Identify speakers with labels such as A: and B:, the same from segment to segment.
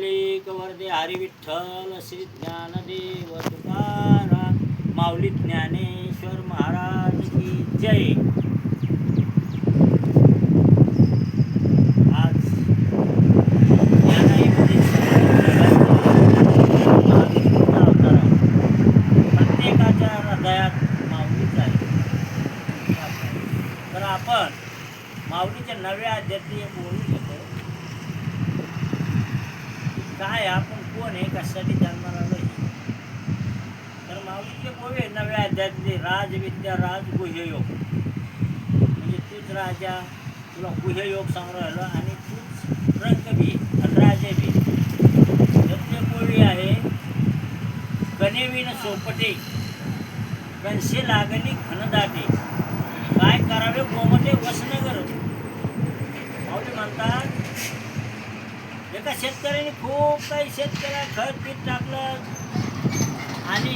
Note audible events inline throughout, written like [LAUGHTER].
A: मालिक वर्दे हरी विठ्ठल श्री ज्ञानदेव तुकाराम माऊली ज्ञानेश्वर महाराज की जय. आज प्रत्येकाच्या हृदयात माऊलीच आहे. तर आपण माऊलीच्या नव्या अध्यात्मी काय आपण कोण आहे? कशासाठी जन्माला तर माऊलीचे गोवे नव्या अध्यात्मी राजविद्या राज गुह्ययोग म्हणजे तूच राजा तुला गुह्ययोग सांगू आणि तूच रंगबी आणि राजे बी त्यातले आहे कनेवीन सोपटे कणसे लागणी घनदाटे. काय करावे? गोमते वसनगर. माऊली म्हणतात एका शेतकऱ्याने खूप काही शेतकऱ्या खत पीत टाकलं. आणि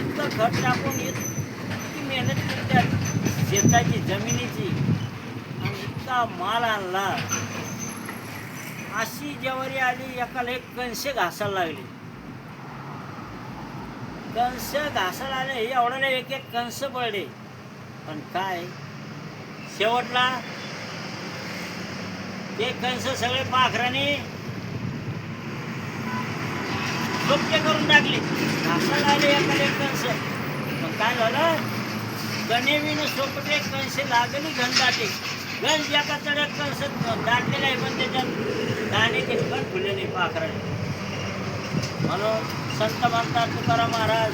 A: इतकं खत टाकून इतकी मेहनत केली त्या शेताची जमिनीची. आणि इतका माल आणला. अशी जेवारी आली एकाला एक कणसे घासायला लागली. कंस घासायला आले हे एवढ्याला एक एक कंस पडले. पण काय? शेवटला ते कंस सगळे पाखराने लोक्य करून टाकले. घासायला आले एखादे एक कंस. पण काय झालं? गणेवीनं सोपटे कंस लागली घनदाटे. गंज एका चढ्यात कंस दाटलेला आहे पण त्याच्यात दाणे ते पण फुले नाही पाखराने. म्हणून संत म्हणतात तुकाराम महाराज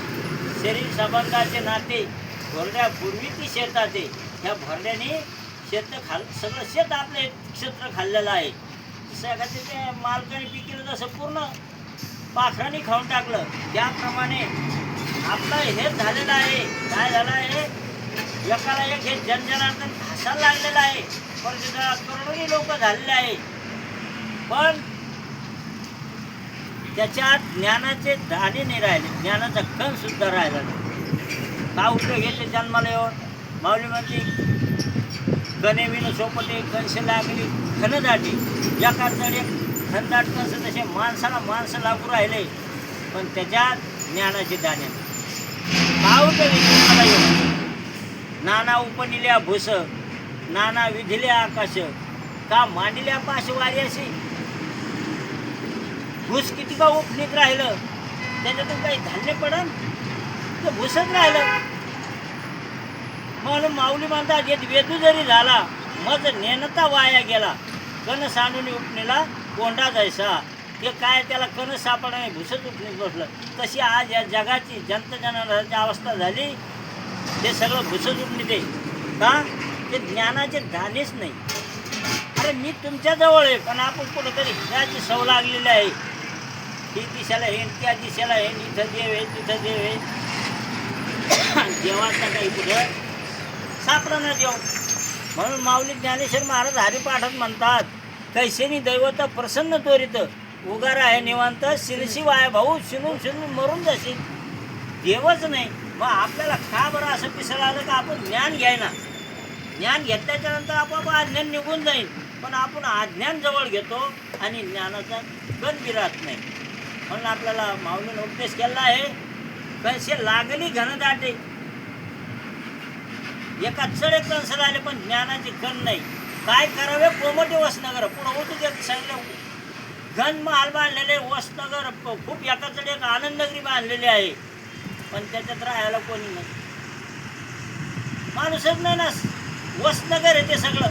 A: शरीर संबंधाचे नाते भरड्या पूर्वी ती शेतात ह्या भरड्याने शेत खाल सगळं शेत आपले क्षेत्र खाल्लेलं आहे. जसं एखाद्या ते मालकाने पिकेलं तसं पूर्ण पाखराने खाऊन टाकलं. त्याप्रमाणे आपलं हेच झालेलं आहे. काय झालं आहे? एकाला एक हे जनजनार्दन घासायला लागलेलं आहे. पण तिथं करोडोनी लोक झालेले आहे. पण त्याच्यात ज्ञानाचे दाणे नाही राहिले. ज्ञानाचा कण सुद्धा राहिला नाही. का उपयोग येते जन्माला येऊन माऊली म्हणते गणेविन सोपटे कंस लागली घनदाटी एका चढे खनदाट कंस तसे माणसाला माणसं लागू राहिले पण त्याच्यात ज्ञानाचे दाणे नाही. का नाना उपनिल्या भूस नाना विधिल्या आकाश का मांडिल्या पाश वाऱ्याशी भूस किती का उपनीत राहिलं? त्याच्यातून काही धान्य पडन? तर भूसच राहिलं. म्हणून माऊली म्हणतात येत वेदू जरी झाला मज नेनता वाया गेला. कण सांडून उठणीला कोंडा जायचा. ते काय त्याला कण सापडणे भुसत उठणे बसलं. तशी आज या जगाची जनतजनाची अवस्था झाली. ते सगळं भुसत उठणे आहे का? ते ज्ञानाचे दानेच नाही. अरे मी तुमच्याजवळ आहे पण आपण कुठंतरी त्याची सव लागलेली आहे. ही दिशेला हे त्या दिशेला हे इथं देव आहे तिथं देव आहे. [COUGHS] देवाचा काही कुठं न देऊ म्हणून माऊली ज्ञानेश्वर महाराज हरिपाठात म्हणतात कैसेनी दैवत प्रसन्न त्वरित उगार आहे निवांत शिरशी वाय भाऊ शिनून शिनून मरून जाशील देवच नाही मग आपल्याला का बरं असं पिसळ आलं का आपण ज्ञान घ्यायना ज्ञान घेतल्याच्या नंतर आपोआप अज्ञान निघून जाईल. पण आपण अज्ञान जवळ घेतो आणि ज्ञानाचा गंध राहत नाही. म्हणून आपल्याला माऊलीने उपदेश केला आहे कसे लागली घनदाटे एका चढे कंस आले पण ज्ञानाची गण नाही. काय करावे? कोमटे वसनगर. पुढं होतं ते सांगितलं घन महाल बांधलेले वसनगर. प- खूप एका चढे एक आनंदनगरी बांधलेली आहे. पण त्याच्यात राहायला कोणी नाही. माणूसच नाही ना. वसनगर आहे ते सगळं.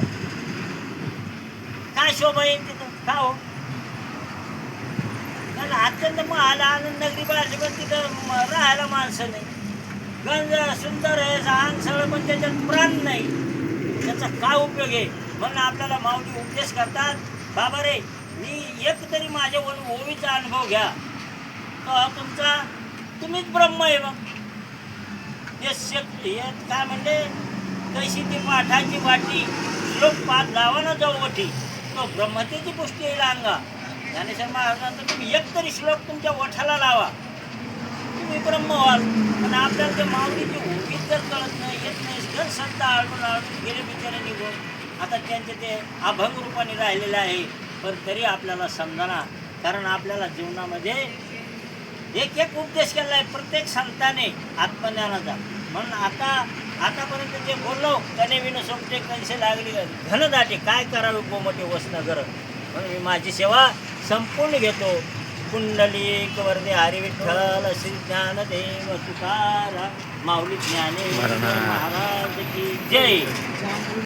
A: काय शोभा येईल तिथं? का हो? कारण अत्यंत महाल आनंदनगरी बांधली पण तिथं राहायला माणसं नाही. गंज सुंदर आहे लहान सगळं पण त्याच्यात प्राण नाही. त्याचा काय उपयोग आहे? म्हणून आपल्याला माऊली उपदेश करतात बाबा रे मी एक तरी माझ्या ओवीचा अनुभव घ्या. तर तुमचा तुम्हीच ब्रह्म आहे मग. हे शक हे काय म्हणले? कशी ती पाठाची वाटी श्लोक पाठ लावा ना वठी. तो ब्रह्मतेची पुष्टी येईल अंगा ज्ञानेश्वर महाराजांचा तुम्ही एक तरी श्लोक तुमच्या ओठाला लावा. विक्रम ब्रह्म पण आपल्याला ते माऊलीची उगीच जर कळत नाही येत नाही. जर श्रद्धा आळून आळून गेले बिचारे निघून. आता त्यांचे ते अभंग रूपाने राहिलेले आहे. पण तरी आपल्याला समजाना कारण आपल्याला जीवनामध्ये एक एक उपदेश केला आहे प्रत्येक संताने आत्मज्ञानाचा. म्हणून आता आतापर्यंत जे बोललो त्याने विन सोपटे कंसे लागली घनदाटे काय करावे गोमटे वसनगर म्हणून मी माझी सेवा संपूर्ण घेतो. कुंडली वर्धे हरी विठ्ठल श्री ज्ञानदेव तुकारा माऊली ज्ञानेश्वर महाराज की जय।